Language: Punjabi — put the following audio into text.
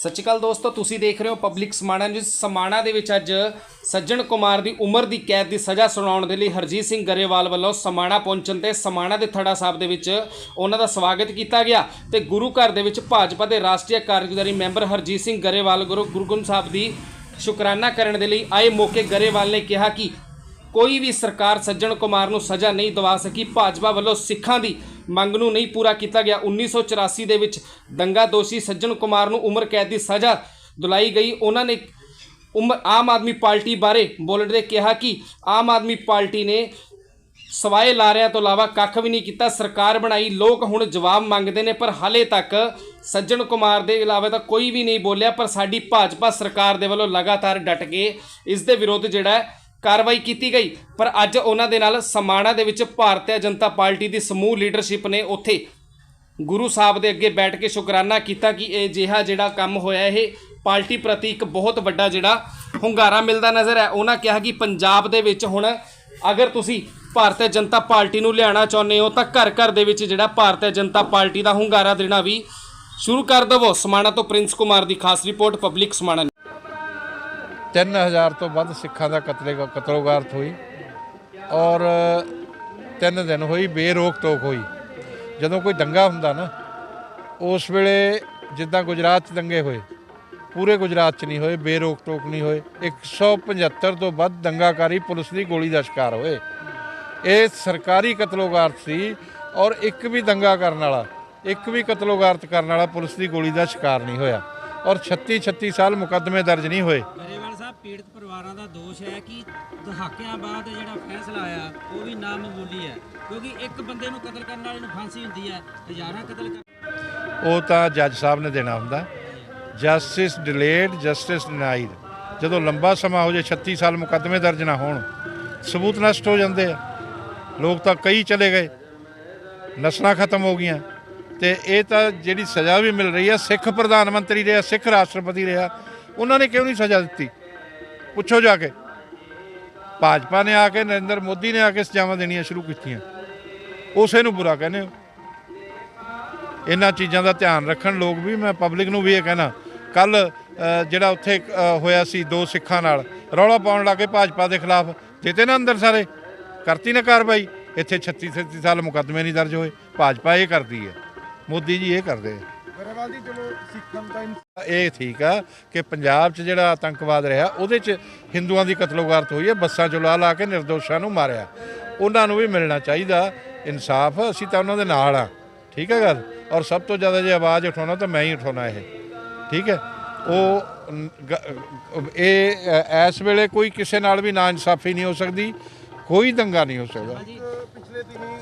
ਸਤਿ ਸ਼੍ਰੀ ਅਕਾਲ ਦੋਸਤੋ, ਤੁਸੀਂ ਦੇਖ ਰਹੇ ਹੋ ਪਬਲਿਕ ਸਮਾਣਾ ਨਿਊਜ਼ ਸਮਾਣਾ ਦੇ ਵਿੱਚ ਅੱਜ ਸੱਜਣ ਕੁਮਾਰ ਦੀ ਉਮਰ ਦੀ ਕੈਦ ਦੀ ਸਜ਼ਾ ਸੁਣਾਉਣ ਦੇ ਲਈ ਹਰਜੀਤ ਸਿੰਘ ਗਰੇਵਾਲ ਵੱਲੋਂ ਸਮਾਣਾ ਪਹੁੰਚਣ ਤੇ ਸਮਾਣਾ ਦੇ ਥੜਾ ਸਾਹਿਬ ਦੇ ਵਿੱਚ ਉਹਨਾਂ ਦਾ ਸਵਾਗਤ ਕੀਤਾ ਗਿਆ ਤੇ ਗੁਰੂ ਘਰ ਦੇ ਵਿੱਚ ਭਾਜਪਾ ਦੇ ਰਾਸ਼ਟਰੀ ਕਾਰਜਕਾਰੀ ਮੈਂਬਰ ਹਰਜੀਤ ਸਿੰਘ ਗਰੇਵਾਲ ਗੁਰੂ ਗੁਰੂ ਗ੍ਰੰਥ ਸਾਹਿਬ ਦੀ ਸ਼ੁਕਰਾਨਾ ਕਰਨ ਦੇ ਲਈ ਆਏ ਮੌਕੇ ਗਰੇਵਾਲ ਨੇ ਕਿਹਾ ਕਿ ਕੋਈ ਵੀ ਸਰਕਾਰ ਸੱਜਣ ਕੁਮਾਰ ਨੂੰ ਸਜ਼ਾ ਨਹੀਂ ਦਿਵਾ ਸਕੀ। ਭਾਜਪਾ ਵੱਲੋਂ ਸਿੱਖਾਂ ਦੀ ਮੰਗ ਨੂੰ ਨਹੀਂ ਪੂਰਾ ਕੀਤਾ ਗਿਆ। 1984 ਦੇ ਵਿੱਚ ਦੰਗਾ ਦੋਸ਼ੀ ਸੱਜਣ ਕੁਮਾਰ ਨੂੰ ਉਮਰ ਕੈਦ ਦੀ ਸਜ਼ਾ ਦਿਲਾਈ ਗਈ। ਉਹਨਾਂ ਨੇ ਉਮ, ਆਮ ਆਦਮੀ ਪਾਰਟੀ ਬਾਰੇ ਬੋਲਣ ਦੇ ਕਿਹਾ ਕਿ ਆਮ ਆਦਮੀ ਪਾਰਟੀ ਨੇ ਸਵਾਏ ਲਾਰਿਆਂ ਤੋਂ ਇਲਾਵਾ ਕੱਖ ਵੀ ਨਹੀਂ ਕੀਤਾ। ਸਰਕਾਰ ਬਣਾਈ, ਲੋਕ ਹੁਣ ਜਵਾਬ ਮੰਗਦੇ ਨੇ, ਪਰ ਹਾਲੇ ਤੱਕ ਸੱਜਣ ਕੁਮਾਰ ਦੇ ਇਲਾਵਾ ਤਾਂ ਕੋਈ ਵੀ ਨਹੀਂ ਬੋਲਿਆ। ਪਰ ਸਾਡੀ ਭਾਜਪਾ ਸਰਕਾਰ ਦੇ ਵੱਲੋਂ ਲਗਾਤਾਰ ਡਟ ਕੇ ਇਸ ਦੇ ਵਿਰੁੱਧ ਜਿਹੜਾ ਕਾਰਵਾਈ ਕੀਤੀ ਗਈ। ਪਰ ਅੱਜ ਉਹਨਾਂ ਦੇ ਨਾਲ ਸਮਾਣਾ ਦੇ ਵਿੱਚ ਭਾਰਤੀ ਜਨਤਾ ਪਾਰਟੀ ਦੀ ਸਮੂਹ ਲੀਡਰਸ਼ਿਪ ਨੇ ਉੱਥੇ ਗੁਰੂ ਸਾਹਿਬ ਦੇ ਅੱਗੇ ਬੈਠ ਕੇ ਸ਼ੁਕਰਾਨਾ ਕੀਤਾ ਕਿ ਇਹ ਜਿਹਾ ਜਿਹੜਾ ਕੰਮ ਹੋਇਆ, ਇਹ ਪਾਰਟੀ ਪ੍ਰਤੀ ਇੱਕ ਬਹੁਤ ਵੱਡਾ ਜਿਹੜਾ ਹੁੰਗਾਰਾ ਮਿਲਦਾ ਨਜ਼ਰ ਹੈ। ਉਹਨਾਂ ਕਿਹਾ ਕਿ ਪੰਜਾਬ ਦੇ ਵਿੱਚ ਹੁਣ ਅਗਰ ਤੁਸੀਂ ਭਾਰਤੀ ਜਨਤਾ ਪਾਰਟੀ ਨੂੰ ਲਿਆਉਣਾ ਚਾਹੁੰਦੇ ਹੋ, ਤਾਂ ਘਰ ਘਰ ਦੇ ਵਿੱਚ ਜਿਹੜਾ ਭਾਰਤੀ ਜਨਤਾ ਪਾਰਟੀ ਦਾ ਹੁੰਗਾਰਾ ਦੇਣਾ ਵੀ ਸ਼ੁਰੂ ਕਰ ਦੇਵੋ। ਸਮਾਣਾ ਤੋਂ ਪ੍ਰਿੰਸ ਕੁਮਾਰ ਦੀ ਖਾਸ ਰਿਪੋਰਟ, ਪਬਲਿਕ ਸਮਾਣਾ 3000 ਤੋਂ ਵੱਧ ਸਿੱਖਾਂ ਦਾ ਕਤਲੇ ਕਤਲੋਗਾਰਤ ਹੋਈ ਔਰ ਤਿੰਨ ਦਿਨ ਹੋਈ ਬੇਰੋਕ ਟੋਕ ਹੋਈ। ਜਦੋਂ ਕੋਈ ਦੰਗਾ ਹੁੰਦਾ ਨਾ, ਉਸ ਵੇਲੇ ਜਿੱਦਾਂ ਗੁਜਰਾਤ 'ਚ ਦੰਗੇ ਹੋਏ, ਪੂਰੇ ਗੁਜਰਾਤ 'ਚ ਨਹੀਂ ਹੋਏ, ਬੇਰੋਕ ਟੋਕ ਨਹੀਂ ਹੋਏ 175 ਤੋਂ ਵੱਧ ਦੰਗਾਕਾਰੀ ਪੁਲਿਸ ਦੀ ਗੋਲੀ ਦਾ ਸ਼ਿਕਾਰ ਹੋਏ। ਇਹ ਸਰਕਾਰੀ ਕਤਲੋਗਾਰਤ ਸੀ ਔਰ ਇੱਕ ਵੀ ਦੰਗਾ ਕਰਨ ਵਾਲਾ, ਇੱਕ ਵੀ ਕਤਲੋਗਾਰਤ ਕਰਨ ਵਾਲਾ ਪੁਲਿਸ ਦੀ ਗੋਲੀ ਦਾ ਸ਼ਿਕਾਰ ਨਹੀਂ ਹੋਇਆ। ਔਰ 36 36 ਸਾਲ ਮੁਕੱਦਮੇ ਦਰਜ ਨਹੀਂ ਹੋਏ। ਪੀੜਤ ਪਰਿਵਾਰਾਂ ਦਾ ਦੋਸ਼ ਹੈ ਕਿ ਦਹਾਕਿਆਂ ਬਾਅਦ ਜਿਹੜਾ ਫੈਸਲਾ ਆਇਆ, ਉਹ ਵੀ ਨਾਮਮੂਲੀ ਹੈ। ਕਿਉਂਕਿ ਇੱਕ ਬੰਦੇ ਨੂੰ ਕਤਲ ਕਰਨ ਵਾਲੇ ਨੂੰ ਫਾਂਸੀ ਹੁੰਦੀ ਹੈ, ਹਜ਼ਾਰਾਂ ਕਤਲ ਉਹ ਤਾਂ ਜੱਜ ਸਾਹਿਬ ਨੇ ਦੇਣਾ ਹੁੰਦਾ। Justice delayed, justice denied. ਜਦੋਂ ਲੰਬਾ ਸਮਾਂ ਹੋ ਜੇ 36 ਸਾਲ ਮੁਕੱਦਮੇ ਦਰਜ ਨਾ ਹੋਣ, ਸਬੂਤ ਨਸ਼ਟ ਹੋ ਜਾਂਦੇ ਆ। ਲੋਕ ਤਾਂ ਕਈ ਚਲੇ ਗਏ। ਨਸਲਾਂ ਖਤਮ ਹੋ ਗਈਆਂ। ਤੇ ਇਹ ਤਾਂ ਜਿਹੜੀ ਸਜ਼ਾ ਵੀ ਮਿਲ ਰਹੀ ਹੈ, ਸਿੱਖ ਪ੍ਰਧਾਨ ਮੰਤਰੀ ਰਿਹਾ, ਸਿੱਖ ਰਾਸ਼ਟਰਪਤੀ ਰਿਹਾ, ਉਹਨਾਂ ਨੇ ਕਿਉਂ ਨਹੀਂ ਸਜ਼ਾ ਦਿੱਤੀ? ਪੁੱਛੋ ਜਾ ਕੇ। ਭਾਜਪਾ ਨੇ ਆ ਕੇ, ਨਰਿੰਦਰ ਮੋਦੀ ਨੇ ਆ ਕੇ ਸਜ਼ਾਵਾਂ ਦੇਣੀਆਂ ਸ਼ੁਰੂ ਕੀਤੀਆਂ। ਉਸੇ ਨੂੰ ਬੁਰਾ ਕਹਿੰਦੇ ਹੋ। ਇਹਨਾਂ ਚੀਜ਼ਾਂ ਦਾ ਧਿਆਨ ਰੱਖਣ ਲੋਕ ਵੀ, ਮੈਂ ਪਬਲਿਕ ਨੂੰ ਵੀ ਇਹ ਕਹਿਣਾ। ਕੱਲ ਜਿਹੜਾ ਉੱਥੇ ਹੋਇਆ ਸੀ ਦੋ ਸਿੱਖਾਂ ਨਾਲ, ਰੌਲਾ ਪਾਉਣ ਲੱਗੇ ਭਾਜਪਾ ਦੇ ਖਿਲਾਫ। ਜਿੱਤੇ ਨਾ ਅੰਦਰ ਸਾਰੇ। ਕਰਤੀ ਨਾ ਕਾਰਵਾਈ। ਇੱਥੇ 36 37 ਸਾਲ ਮੁਕੱਦਮੇ ਨਹੀਂ ਦਰਜ ਹੋਏ। ਭਾਜਪਾ ਇਹ ਕਰਦੀ ਹੈ। ਮੋਦੀ ਜੀ ਇਹ ਕਰਦੇ ਆ। ਗਰੇਵਾਲ ਜੀ, ਚਲੋ ਸਿੱਖਾਂ ਦਾ ਇਹ ਠੀਕ ਆ ਕਿ ਪੰਜਾਬ 'ਚ ਜਿਹੜਾ ਆਤੰਕਵਾਦ ਰਿਹਾ, ਉਹਦੇ 'ਚ ਹਿੰਦੂਆਂ ਦੀ ਕਤਲੋਗਾਰਤ ਹੋਈ ਹੈ, ਬੱਸਾਂ 'ਚੋਂ ਲਾ ਲਾ ਕੇ ਨਿਰਦੋਸ਼ਾਂ ਨੂੰ ਮਾਰਿਆ। ਉਹਨਾਂ ਨੂੰ ਵੀ ਮਿਲਣਾ ਚਾਹੀਦਾ, ਇਨਸਾਫ, ਅਸੀਂ ਤਾਂ ਉਹਨਾਂ ਦੇ ਨਾਲ ਆ। ਠੀਕ ਹੈ ਗੱਲ? ਔਰ ਸਭ ਤੋਂ ਜ਼ਿਆਦਾ ਜੇ ਆਵਾਜ਼ ਉਠਾਉਣਾ ਤਾਂ ਮੈਂ ਹੀ ਉਠਾਉਣਾ ਇਹ। ਠੀਕ ਹੈ? ਉਹ ਇਹ ਇਸ ਵੇਲੇ ਕੋਈ ਕਿਸੇ ਨਾਲ ਵੀ ਨਾ ਇਨਸਾਫੀ ਨਹੀਂ ਹੋ ਸਕਦੀ, ਕੋਈ ਦੰਗਾ ਨਹੀਂ ਹੋ ਸਕਦਾ। ਪਿਛਲੇ ਦਿਨੀ